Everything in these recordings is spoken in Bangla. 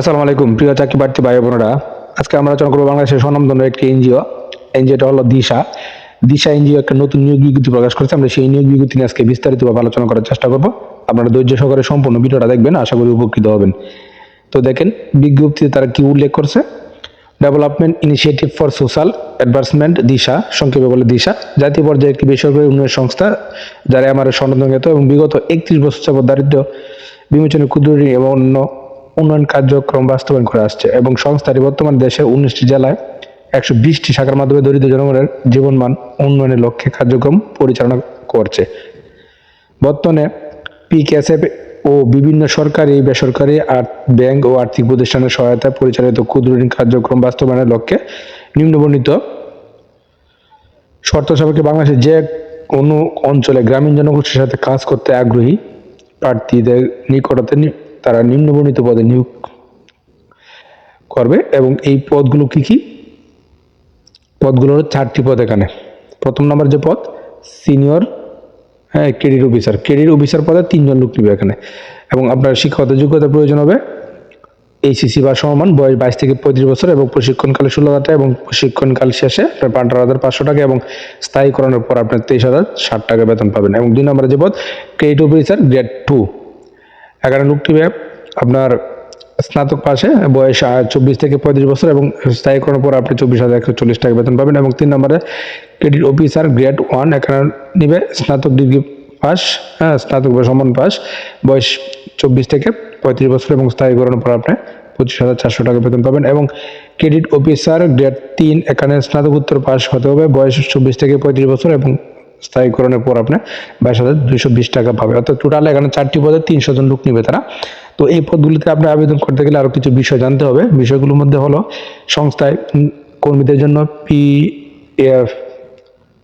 আসসালামু আলাইকুম, প্রিয় চাকরি প্রার্থী ভাই বোনেরা। আজকে আমরা আলোচনা করব বাংলাদেশের স্বনামধন্য একটি এনজিও। এনজিওটা হলো দিশা। দিশা এনজিও একটা নতুন নিয়োগ বিজ্ঞপ্তি প্রকাশ করেছে। আমরা সেই নিয়োগ বিজ্ঞপ্তি নিয়ে আজকে বিস্তারিতভাবে আলোচনা করার চেষ্টা করব। আপনারা ধৈর্য সহকারে সম্পূর্ণ ভিডিওটা দেখবেন, আশা করি উপকৃত হবেন। তো দেখেন, বিজ্ঞপ্তিতে তারা কি উল্লেখ করছে? Development initiative for social advancement Disha, সংক্ষেপে বলে দিশা। জাতীয় পর্যায়ে একটি বেসরকারি উন্নয়ন সংস্থা, যারা আমার স্বর্ণদঙ্গিত এবং বিগত একত্রিশ বছর যাবত দারিদ্র বিমোচনের ক্ষুদ্র এবং অন্য উন্নয়ন কার্যক্রম বাস্তবায়ন করে আসছে এবং সংস্থাটি বর্তমান দেশের উনিশটি জেলায় একশো বিশটি শাখার মাধ্যমে দরিদ্র জনগণের জীবনমান উন্নয়নের লক্ষ্যে কার্যক্রম পরিচালনা করছে। বর্তমানে পিকেএসএফ ও বিভিন্ন সরকারি, বেসরকারি ব্যাংক ও আর্থিক প্রতিষ্ঠানের সহায়তায় পরিচালিত ক্ষুদ্র ঋণ কার্যক্রম বাস্তবায়নের লক্ষ্যে নিম্নবর্ণিত শর্ত সাপেক্ষে বাংলাদেশের যে কোনো অঞ্চলে গ্রামীণ জনগোষ্ঠীর সাথে কাজ করতে আগ্রহী প্রার্থীদের নিকটতে তারা নিম্নবর্ণিত পদে নিয়োগ করবে এবং এই পদগুলো কি কি? পদগুলো হলো চারটি পদ এখানে। প্রথম নম্বর যে পদ সিনিয়র হ্যাঁ ক্রেডিট অফিসার ক্রেডিট অফিসার পদে তিনজন লোক নিবে এখানে। এবং আপনার শিক্ষাগত যোগ্যতার প্রয়োজন হবে এইচএসসি বা সমমান বয়স বাইশ থেকে পঁয়ত্রিশ বছর এবং প্রশিক্ষণকালে ষোলো হাজার টাকা এবং প্রশিক্ষণকাল শেষে আপনার পনেরো হাজার পাঁচশো টাকা এবং স্থায়ীকরণের পর আপনার তেইশ হাজার ষাট টাকা বেতন পাবেন। এবং দুই নম্বরে যে পদ ক্রেডিট অফিসার গ্রেড টু এখানে লোক নিবে আপনার স্নাতক পাশে, বয়স চব্বিশ থেকে পঁয়ত্রিশ বছর এবং স্থায়ীকরণের পর আপনি চব্বিশ হাজার একশো চল্লিশ টাকা বেতন পাবেন এবং তিন নম্বরে ক্রেডিট অফিসার গ্রেড ওয়ান, এখানে নিবে স্নাতক ডিগ্রি পাস হ্যাঁ স্নাতক বা সমান পাস, বয়স চব্বিশ থেকে পঁয়ত্রিশ বছর এবং স্থায়ীকরণের পর আপনি পঁচিশ হাজার চারশো টাকা বেতন পাবেন এবং ক্রেডিট অফিসার গ্রেড তিন, এখানে স্নাতকোত্তর পাস হতে হবে, বয়স চব্বিশ থেকে পঁয়ত্রিশ বছর এবং স্থায়ীকরণের পর আপনি বাইশ হাজার দুইশো বিশ টাকা পাবে। অর্থাৎ টোটাল এখানে চারটি পদে তিনশো জন লোক নিবে তারা। তো এই পদগুলিতে আপনি আবেদন করতে গেলে আরও কিছু বিষয় জানতে হবে। বিষয়গুলোর মধ্যে হলো সংস্থায় কর্মীদের জন্য পি এফ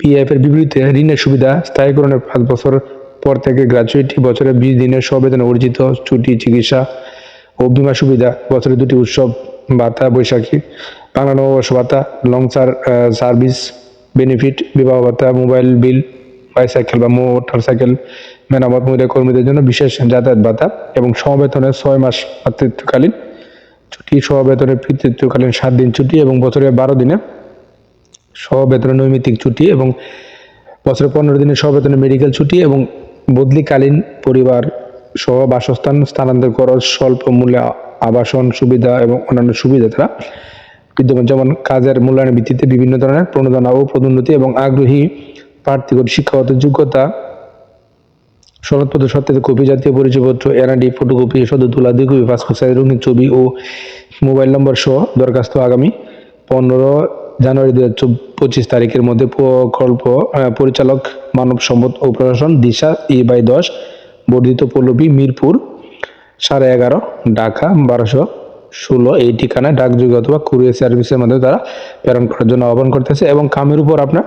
পিএফ এর বিপরীতে ঋণের সুবিধা, স্থায়ীকরণের পাঁচ বছর পর থেকে গ্র্যাচুইটি বছরে বিশ দিনের সবেতনে অর্জিত ছুটি, চিকিৎসা ও বিমা সুবিধা, বছরে দুটি উৎসব, ভাতা, বৈশাখী, বাংলা নববর্ষ ভাতা লং সার সার্ভিস বেনিফিট বিবাহ ভাতা মোবাইল বিল বাইসাইকেল বা মোটর সাইকেল মেরামত মহিলা কর্মীদের জন্য বিশেষ যাতায়াত ভাতা এবং সমবেতনের ছয় মাস মাতৃত্বকালীন ছুটি সহবেতনের পিতৃত্বকালীন সাত দিন ছুটি এবং বছরে বারো দিনে সহবেতনের নৈমিত্তিক ছুটি এবং বছরে পনেরো দিনের সহবেতনের মেডিকেল ছুটি এবং বদলিকালীন পরিবার সহ বাসস্থান স্থানান্তর খরচ স্বল্প মূল্যে আবাসন সুবিধা এবং অন্যান্য সুবিধা তারা বিদ্যমান। যেমন কাজের মূল্যায়নের ভিত্তিতে বিভিন্ন ধরনের প্রণোদনা ও পদোন্নতি এবং আগ্রহী প্রার্থীগত শিক্ষাগত যোগ্যতা সনদপত্র সত্যায়িত কপি, জাতীয় পরিচয়পত্র, এনআইডি, ফটোকপি সদ্য তোলা দুই কপি পাসপোর্ট সাইজ, রঙিন ছবি ও মোবাইল নম্বর সহ দরখাস্ত আগামী পনেরো জানুয়ারি দু হাজার পঁচিশ তারিখের মধ্যে প্রকল্প পরিচালক, মানব সম্পদ ও প্রশাসন, দিশা ই বাই দশ, বর্ধিত পল্লবী, মিরপুর, সাড়ে এগারো, ঢাকা, বারোশো ষোলো এই ঠিকানায় ডাকযোগে অথবা কুরিয়ার সার্ভিসের মাধ্যমে তারা প্রেরণ করার জন্য আহ্বান করতেছে এবং কামের উপর আপনার,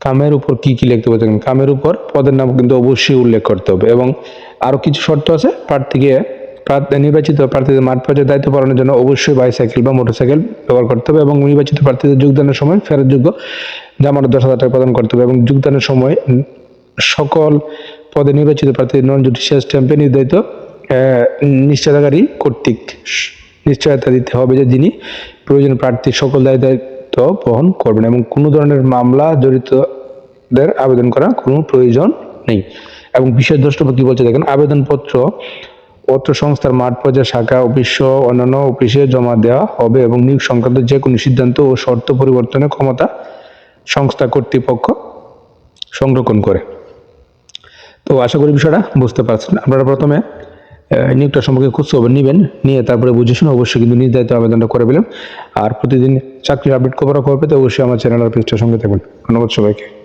কামের উপর কি কি লিখতে পারছেন কামের উপর পদের নাম কিন্তু অবশ্যই উল্লেখ করতে হবে এবং আরও কিছু শর্ত আছে, প্রার্থীকে নির্বাচিত প্রার্থীদের মাঠ পর্যায়ে দায়িত্ব পালনের জন্য অবশ্যই বাইসাইকেল বা মোটরসাইকেল ব্যবহার করতে হবে এবং নির্বাচিত প্রার্থীদের যোগদানের সময় ফেরতযোগ্য জামানত দশ হাজার টাকা প্রদান করতে হবে এবং যোগদানের সময় সকল পদে নির্বাচিত প্রার্থীদের নন জুডিশিয়াল স্ট্যাম্পে নির্ধারিত নিশ্চয়তাকারী কর্তৃক নিশ্চয়তা দিতে হবে যে যিনি প্রয়োজন প্রার্থীর সকল দায় দায়িত্ব বহন করবেন এবং কোনো ধরনের মামলা জড়িতদের আবেদন করা কোনো প্রয়োজন নেই। এবং বিশেষ দ্রষ্টব্য কি বলছে দেখেন, আবেদনপত্র অত্র সংস্থার মাঠ পর্যায়ে, শাখা, অফিস অন্যান্য অফিসে জমা দেওয়া হবে এবং নিয়োগ সংক্রান্ত যে কোনো সিদ্ধান্ত ও শর্ত পরিবর্তনের ক্ষমতা সংস্থা কর্তৃপক্ষ সংরক্ষণ করে। তো আশা করি বিষয়টা বুঝতে পারছেন। আপনারা প্রথমে নিয়োগটা সম্পর্কে খোঁজ খবর নেবেন, নিয়ে তারপরে বুঝে শুনে অবশ্যই কিন্তু নির্ধারিত আবেদনটা করে ফেলেন। আর প্রতিদিন চাকরির আপডেট খবর খবর পেতে অবশ্যই আমার চ্যানেল আর পেজটার সঙ্গে থাকবেন ধন্যবাদ সবাইকে।